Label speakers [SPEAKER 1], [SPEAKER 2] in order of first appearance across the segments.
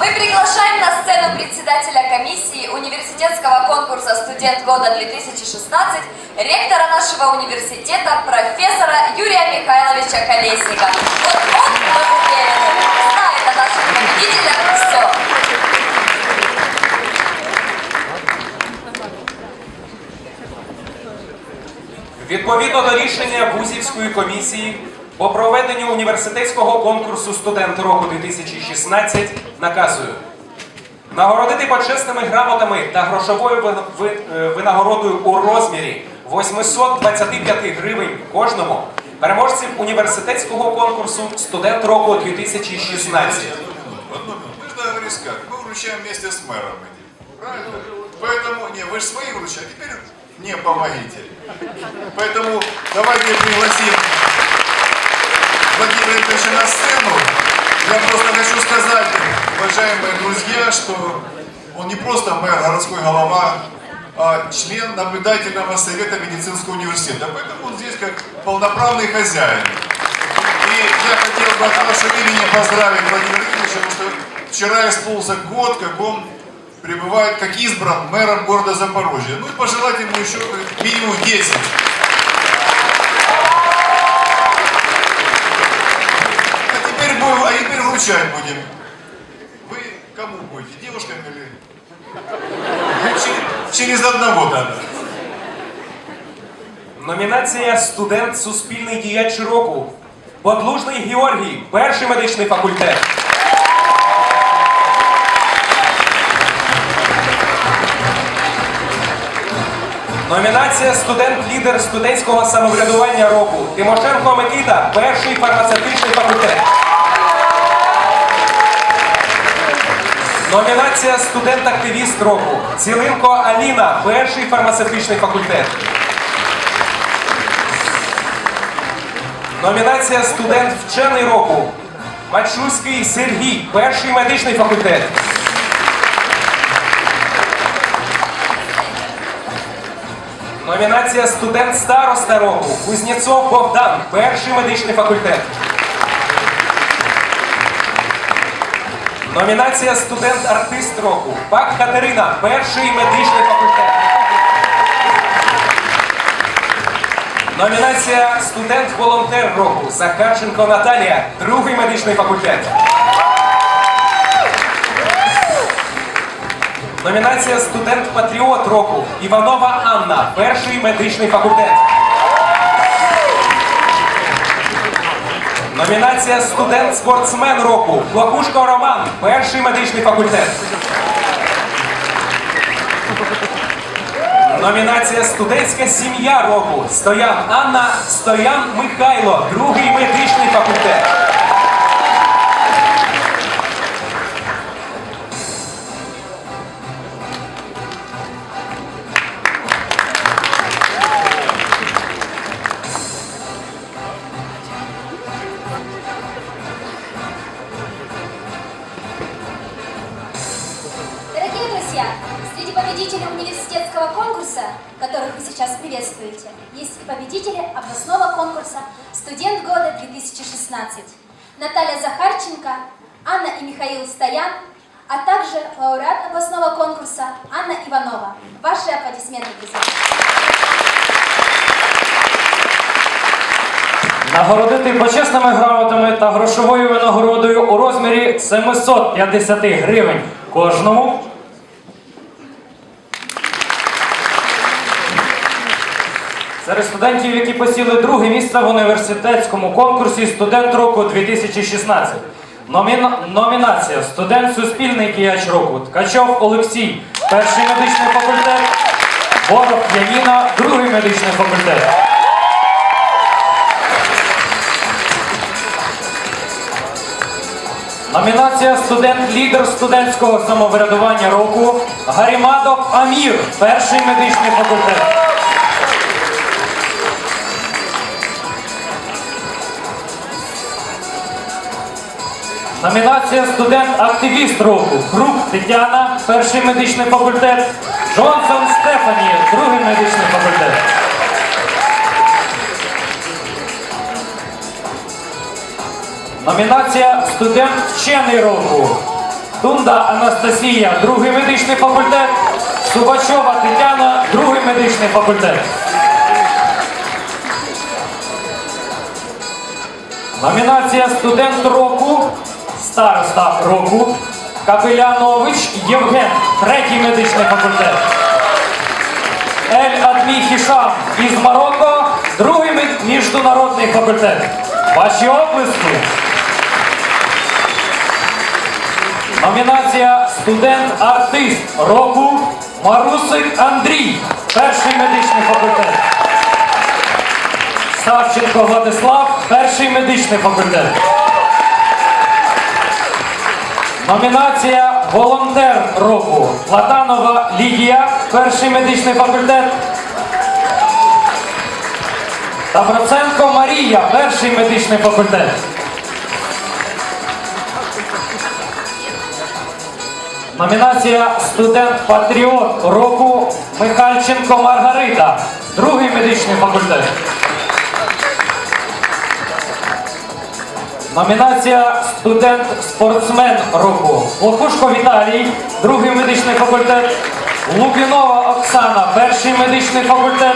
[SPEAKER 1] Мы приглашаем на сцену председателя комиссии университетского конкурса «Студент года 2016», ректора нашего университета, профессора Юрия Михайловича Колесника. Вот он, мы уверены, знает о наших победителях все.
[SPEAKER 2] Відповідно до рішення Вузівської комісії по проведенню університетського конкурсу Студент року 2016 наказую нагородити почесними грамотами та грошовою вин- ви- е, винагородою у розмірі 825 гривень кожному переможців університетського конкурсу Студент року 2016.
[SPEAKER 3] Одну минуту. Мы же договорились как? Мы вручаем вместе с мэром эти. Правильно? Поэтому, не, вы же свои вручали, теперь мне помогите. Поэтому давайте пригласим Владимира Ильича на сцену. Я просто хочу сказать, уважаемые друзья, что он не просто мэр, городской голова, а член наблюдательного совета медицинского университета. Поэтому он здесь как полноправный хозяин. И я хотел бы от вашего имени поздравить Владимира Ильича, потому что вчера исполнился год, как он пребывает, как избран мэром города Запорожья. Ну и пожелать ему еще минимум 10. А будем. Вы кому будете, девушкам или? Через, через одного надо.
[SPEAKER 2] Номінація Студент Суспільний діяч року. Подлужний Георгій, перший медичний факультет. Номінація Студент-лідер студентського самоврядування року. Тимошенко Микита, перший фармацевтичний факультет. Номінація Студент-активіст року. Цілинко Аліна, перший фармацевтичний факультет. Номінація Студент вчений року. Мачульський Сергій, перший медичний факультет. Номінація Студент староста року. Кузнєцов Богдан, перший медичний факультет. Номінація Студент артист року. Пак Катерина, перший медичний факультет. Номінація Студент-волонтер року. Захарченко Наталія, другий медичний факультет. Номінація Студент-патріот року. Іванова Анна, перший медичний факультет. Номінація Студент-спортсмен року. Плакушко Роман, перший медичний факультет. Номінація Студентська сім'я року. Стоян Анна, Стоян Михайло, другий медичний факультет.
[SPEAKER 4] Почесними грамотами та грошовою винагородою у розмірі 750 гривень кожному. Серед студентів, які посіли друге місце в університетському конкурсі Студент року 2016. Номіна... Номінація Студент Суспільний діяч року Ткачов Олексій, перший медичний факультет, Борох Яніна, другий медичний факультет. Номінація студент-лідер студентського самоврядування року Гарімадов Амір, перший медичний факультет. Номінація студент-активіст року Крук Тетяна, перший медичний факультет. Джонсон Стефані, другий медичний факультет. Номінація Студент вчений року. Тунда Анастасія, другий медичний факультет. Субачова Тетяна, другий медичний факультет. Номінація студент року, староста року, Капелянович Євген, третій медичний факультет. Ель Адмі Хішам із Марокко, другий міжнародний факультет. Ваші оплески. Номінація студент-артист року Марусик Андрій, перший медичний факультет. Савченко Владислав, перший медичний факультет. Номінація Волонтер року Платанова Лідія, перший медичний факультет. Таброценко Марія, перший медичний факультет. Номінація Студент-патріот року Михальченко Маргарита, другий медичний факультет. Номінація Студент-спортсмен року Лохушко Віталій, другий медичний факультет. Лукінова Оксана, перший медичний факультет.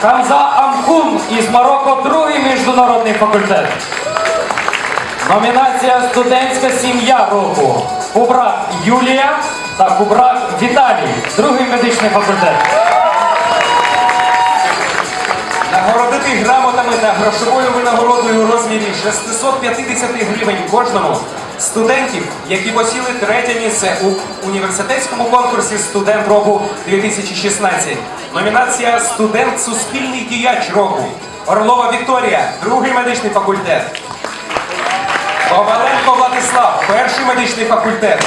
[SPEAKER 4] Камза Амхун із Марокко, другий міжнародний факультет. Номінація Студентська сім'я року. Кубрак Юлія та Кубрак Віталій, другий медичний факультет.
[SPEAKER 2] Нагородити грамотами та грошовою винагородою у розмірі 650 гривень кожному студентів, які посіли третє місце у університетському конкурсі Студент року 2016. Номінація Студент Суспільний діяч року. Орлова Вікторія, другий медичний факультет. Коваленко Владислав, перший медичний факультет.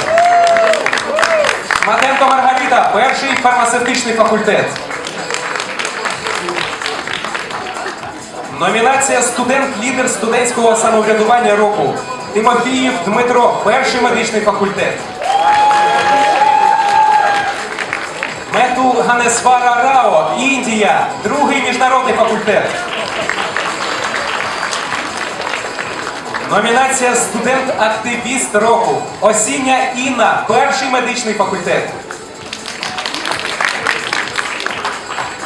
[SPEAKER 2] Матенко Маргарита, перший фармацевтичний факультет. Номінація студент-лідер студентського самоврядування року. Тимофіїв Дмитро, перший медичний факультет. Мету Ганесвара Рао, Індія, другий міжнародний факультет. Номінація студент-активіст року. Осіння Інна, перший медичний факультет.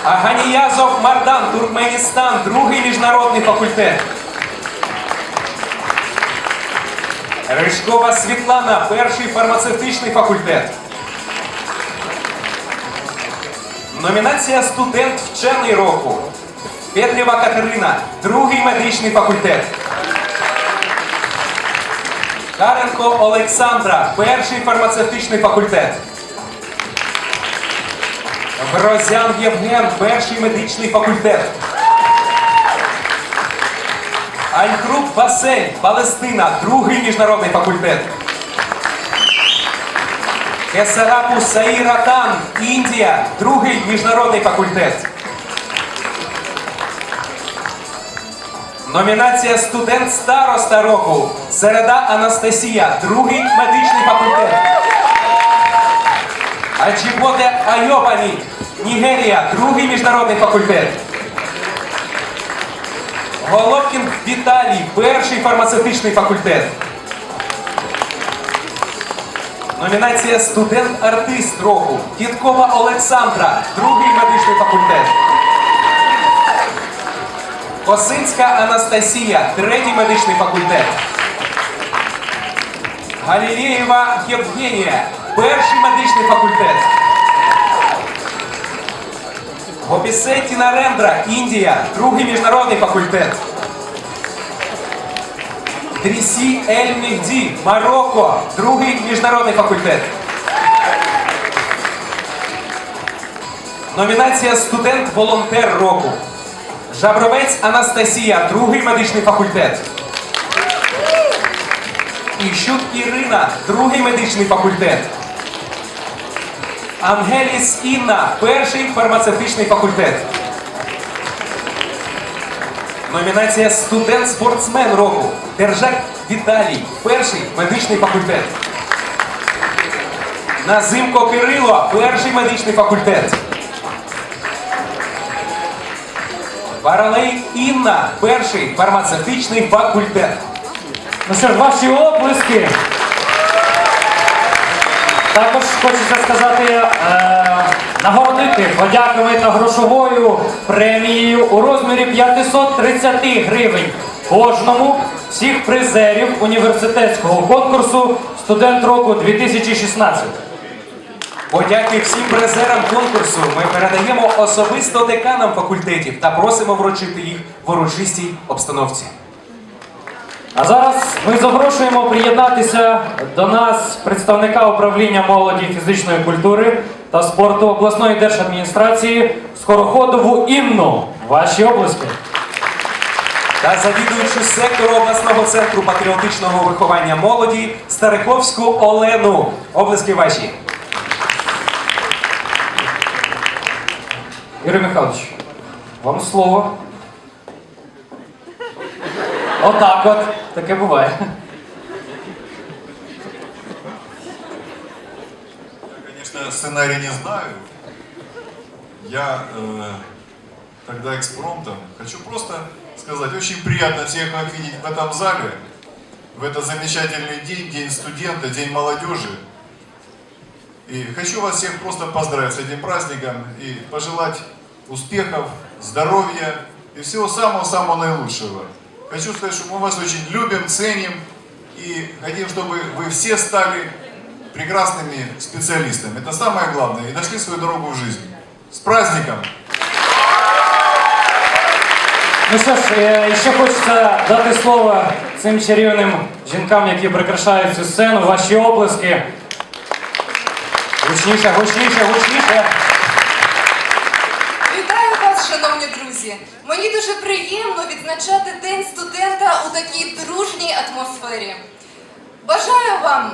[SPEAKER 2] Аганіязов Мардан, Туркменістан, другий міжнародний факультет. Ришкова Світлана, перший фармацевтичний факультет. Номінація студент вчений року. Петрєва Катерина, другий медичний факультет. Каренко Олександра, перший фармацевтичний факультет. Грозян Євген, перший медичний факультет. Альгруп Василь, Палестина, другий міжнародний факультет. Кесарапу Саїратан, Індія, другий міжнародний факультет. Номінація студент староста року. Середа Анастасія, другий медичний факультет. Аджіботе Айобані, Нігерія, другий міжнародний факультет. Головкін Віталій, перший фармацевтичний факультет. Номінація студент-артист року. Дідкова Олександра, другий медичний факультет. Косинська Анастасія, третій медичний факультет. Галілєєва Євгенія, перший медичний факультет. Гопісеті Нарендра, Індія, другий міжнародний факультет. Трісі Ель Мехді, Марокко, другий міжнародний факультет. Номінація студент-волонтер року. Жабровець Анастасія, другий медичний факультет. Іщук Ірина, другий медичний факультет. Ангеліс Інна, перший фармацевтичний факультет. Номінація студент-спортсмен року. Держак Віталій, перший медичний факультет. Назимко Кирило, перший медичний факультет. Паралей Інна, перший фармацевтичний факультет.
[SPEAKER 4] Ну що ж, ваші оплески. Також хочеться сказати, е, нагородити подяками та грошовою премією у розмірі 530 гривень кожному всіх призерів університетського конкурсу Студент року 2016.
[SPEAKER 2] Подяки всім призерам конкурсу ми передаємо особисто деканам факультетів та просимо вручити їх в урочистій обстановці.
[SPEAKER 4] А зараз ми запрошуємо приєднатися до нас представника управління молоді фізичної культури та спорту обласної держадміністрації Скороходову Інну. Ваші області.
[SPEAKER 2] Та завідуючу сектору обласного центру патріотичного виховання молоді Стариковську Олену. Облески ваші.
[SPEAKER 4] Юрій Михайлович, вам слово. Отак от. Таке буває.
[SPEAKER 3] Я, конечно, сценарий не знаю. Я э, тогда экспромтом хочу просто сказать, очень приятно всех вас видеть в этом зале, в этот замечательный день, День студента, День молодежи. И хочу вас всех просто поздравить с этим праздником и пожелать успехов, здоровья и всего самого-самого наилучшего. Хочу сказать, что мы вас очень любим, ценим и хотим, чтобы вы все стали прекрасными специалистами. Это самое главное. И нашли свою дорогу в жизни. С праздником!
[SPEAKER 4] Ну що ж, е, ще хочеться дати слово цим чарівним жінкам, які прикрашають цю сцену. Ваші оплески. Гучніше, гучніше, гучніше.
[SPEAKER 5] Вітаю вас, шановні друзі! Мені дуже приємно відзначати День студента у такій дружній атмосфері. Бажаю вам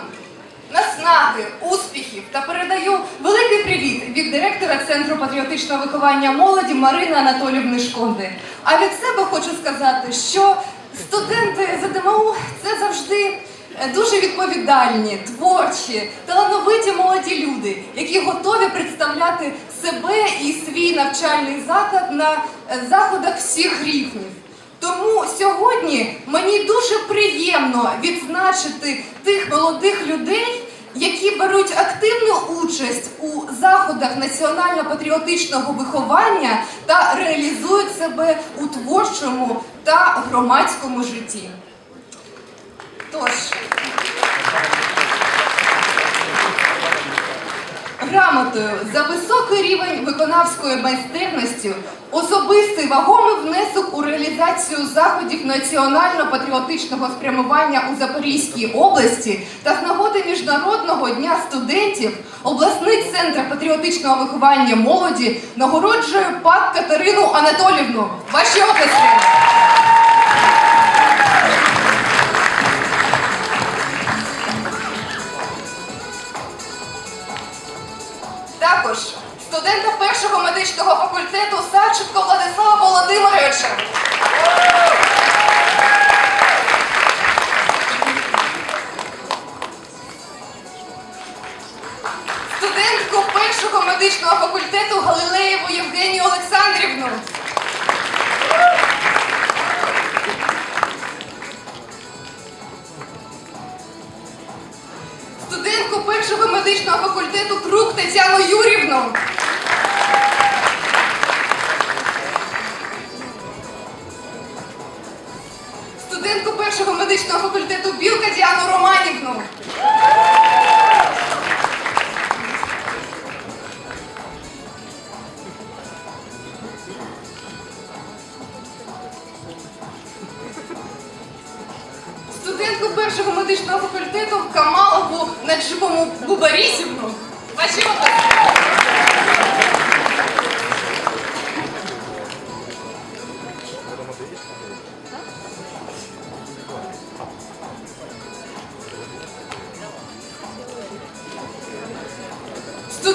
[SPEAKER 5] наснаги, успіхів та передаю великий привіт від директора Центру патріотичного виховання молоді Марини Анатолівни Шконди. А від себе хочу сказати, що студенти ЗДМУ це завжди дуже відповідальні, творчі, талановиті молоді люди, які готові представляти себе і свій навчальний заклад на е, заходах всіх рівнів. Тому сьогодні мені дуже приємно відзначити тих молодих людей, які беруть активну участь у заходах національно-патріотичного виховання та реалізують себе у творчому та громадському житті. Тож, грамотою за високий рівень виконавської майстерності, особистий вагомий внесок у реалізацію заходів національно-патріотичного спрямування у Запорізькій області та з нагоди Міжнародного дня студентів обласний центр патріотичного виховання молоді нагороджує пак Катерину Анатолівну. Ваші області! Студента медичного факультету Савченко Владислава Володимировича. Студентку першого медичного факультету Галилеєву Євгенію Олександрівну. Студентку першого медичного факультету Крук Тетяну Юрівну. Першого медичного факультету Білка Діану Романівну. Студентку першого медичного факультету Камалову Наджибому Бубарісівну.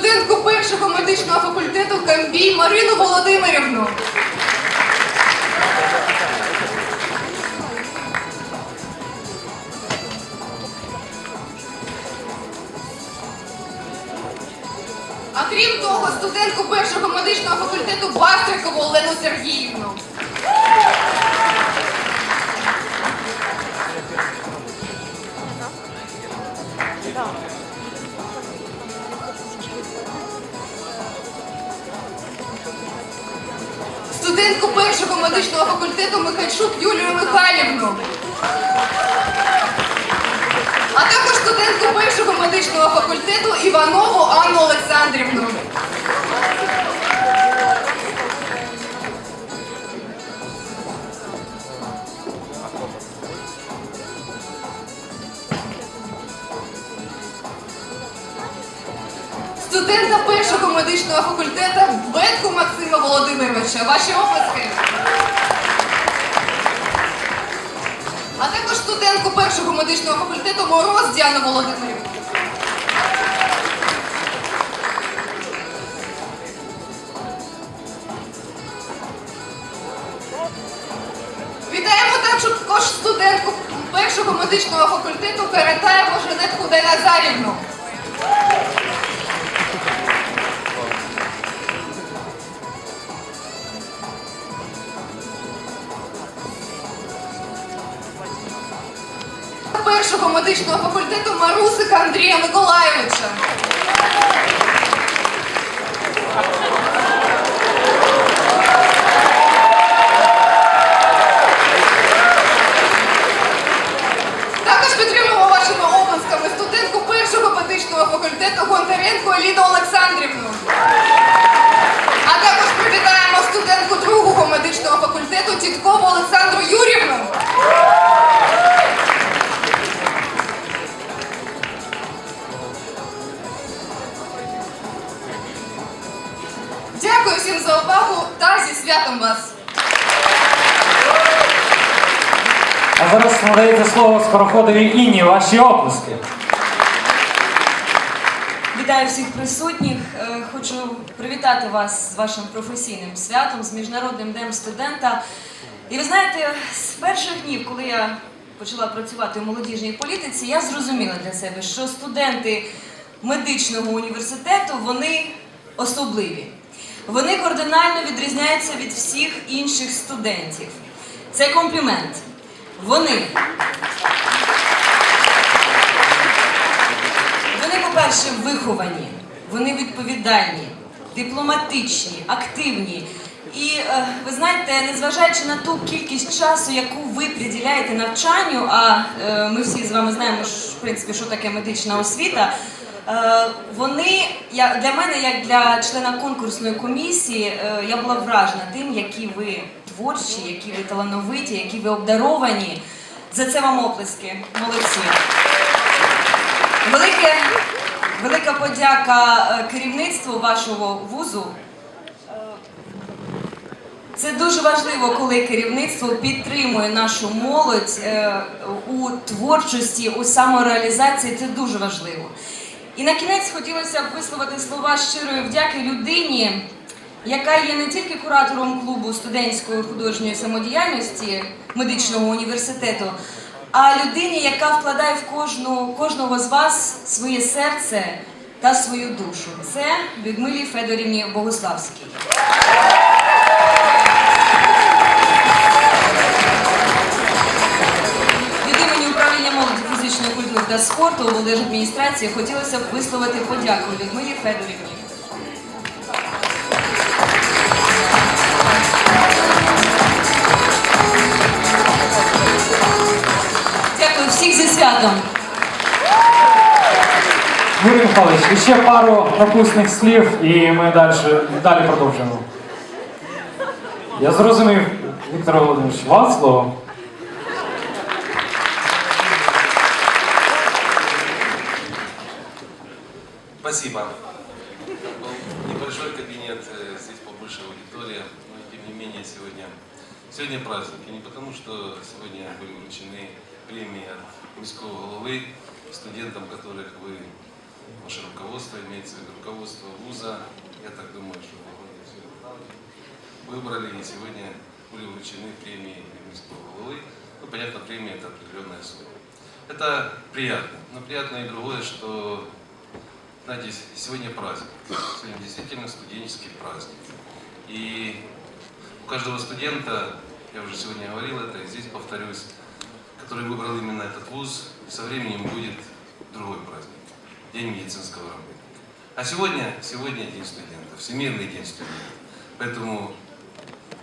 [SPEAKER 5] Студентку першого медичного факультету Камбій Марину Володимирівну. А крім того, студентку першого медичного факультету Бастрикову Олену Сергіївну. Студентку першого медичного факультету Михайчук Юлію Михайлівну. А також студентку першого медичного факультету Іванову Анну Олександрівну. Студента першого медичного факультету Бетку Максима Володимировича. Ваші оплески. А також студентку першого медичного факультету Мороз Діану Володимирівну. Вітаємо також студентку першого медичного факультету Каратаєву Жанетку Назарівну. Першого факультету Марусика Андрія Миколайовича. Святом вас!
[SPEAKER 4] А зараз надається слово скороходовій Інні. Ваші оплески.
[SPEAKER 6] Вітаю всіх присутніх. Е, Хочу привітати вас з вашим професійним святом, з Міжнародним днем студента. І ви знаєте, з перших днів, коли я почала працювати у молодіжній політиці, я зрозуміла для себе, що студенти медичного університету вони особливі. Вони кардинально відрізняються від всіх інших студентів. Це комплімент. Вони Вони, по-перше, виховані, вони відповідальні, дипломатичні, активні. І е, ви знаєте, незважаючи на ту кількість часу, яку ви приділяєте навчанню, а е, ми всі з вами знаємо, в принципі, що таке медична освіта. Е, Вони я для мене, як для члена конкурсної комісії, е, я була вражена тим, які ви творчі, які ви талановиті, які ви обдаровані. За це вам оплески. Молодці. Велике, велика подяка е, керівництву вашого вузу. Це дуже важливо, коли керівництво підтримує нашу молодь у творчості, у самореалізації. Це дуже важливо. І на кінець хотілося б висловити слова щирої вдяки людині, яка є не тільки куратором клубу студентської художньої самодіяльності медичного університету, а людині, яка вкладає в кожну, кожного з вас своє серце та свою душу. Це Людмилі Федорівні Богославській. Та спорту облдержадміністрації хотілося б висловити подяку Людмилі Федорівні. Дякую всіх зі святом.
[SPEAKER 4] Юрій Михайлович, ще пару напусних слів і ми далі, далі продовжимо. Я зрозумів, Віктор Володимирович, вам слово.
[SPEAKER 7] Спасибо. Был небольшой кабинет, э, здесь побольше аудитория, но тем не менее сегодня, сегодня праздник. И не потому, что сегодня были вручены премии от міського головы студентам, которых вы, ваше руководство, имеется в виду руководство вуза, я так думаю, что вы выбрали, и сегодня были вручены премии міського головы. Ну, понятно, премия это определенная сумма. Это приятно. Но приятно и другое, что знаете, сегодня праздник. Сегодня действительно студенческий праздник. И у каждого студента, я уже сегодня говорил это, и здесь повторюсь, который выбрал именно этот вуз, со временем будет другой праздник. День медицинского работника. А сегодня, сегодня День студентов, Всемирный день студентов. Поэтому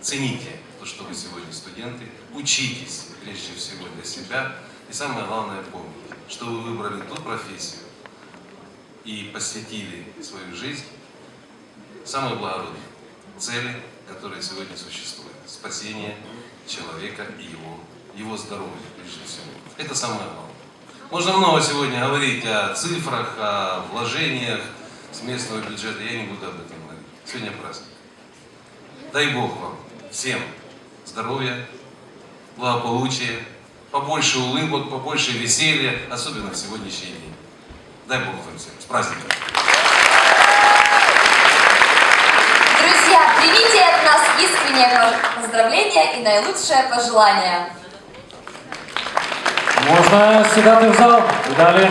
[SPEAKER 7] цените то, что вы сегодня студенты, учитесь прежде всего для себя. И самое главное помните, что вы выбрали ту профессию и посвятили свою жизнь самой благородной цели, которая сегодня существует. Спасение человека и его, его здоровья, прежде всего. Это самое главное. Можно много сегодня говорить о цифрах, о вложениях с местного бюджета. Я не буду об этом говорить. Сегодня праздник. Дай Бог вам всем здоровья, благополучия, побольше улыбок, побольше веселья, особенно в сегодняшний день. Дай Бог вам всем. С праздником!
[SPEAKER 1] Друзья, примите от нас искреннее поздравление и наилучшее пожелание.
[SPEAKER 4] Можна сідати в зал і далі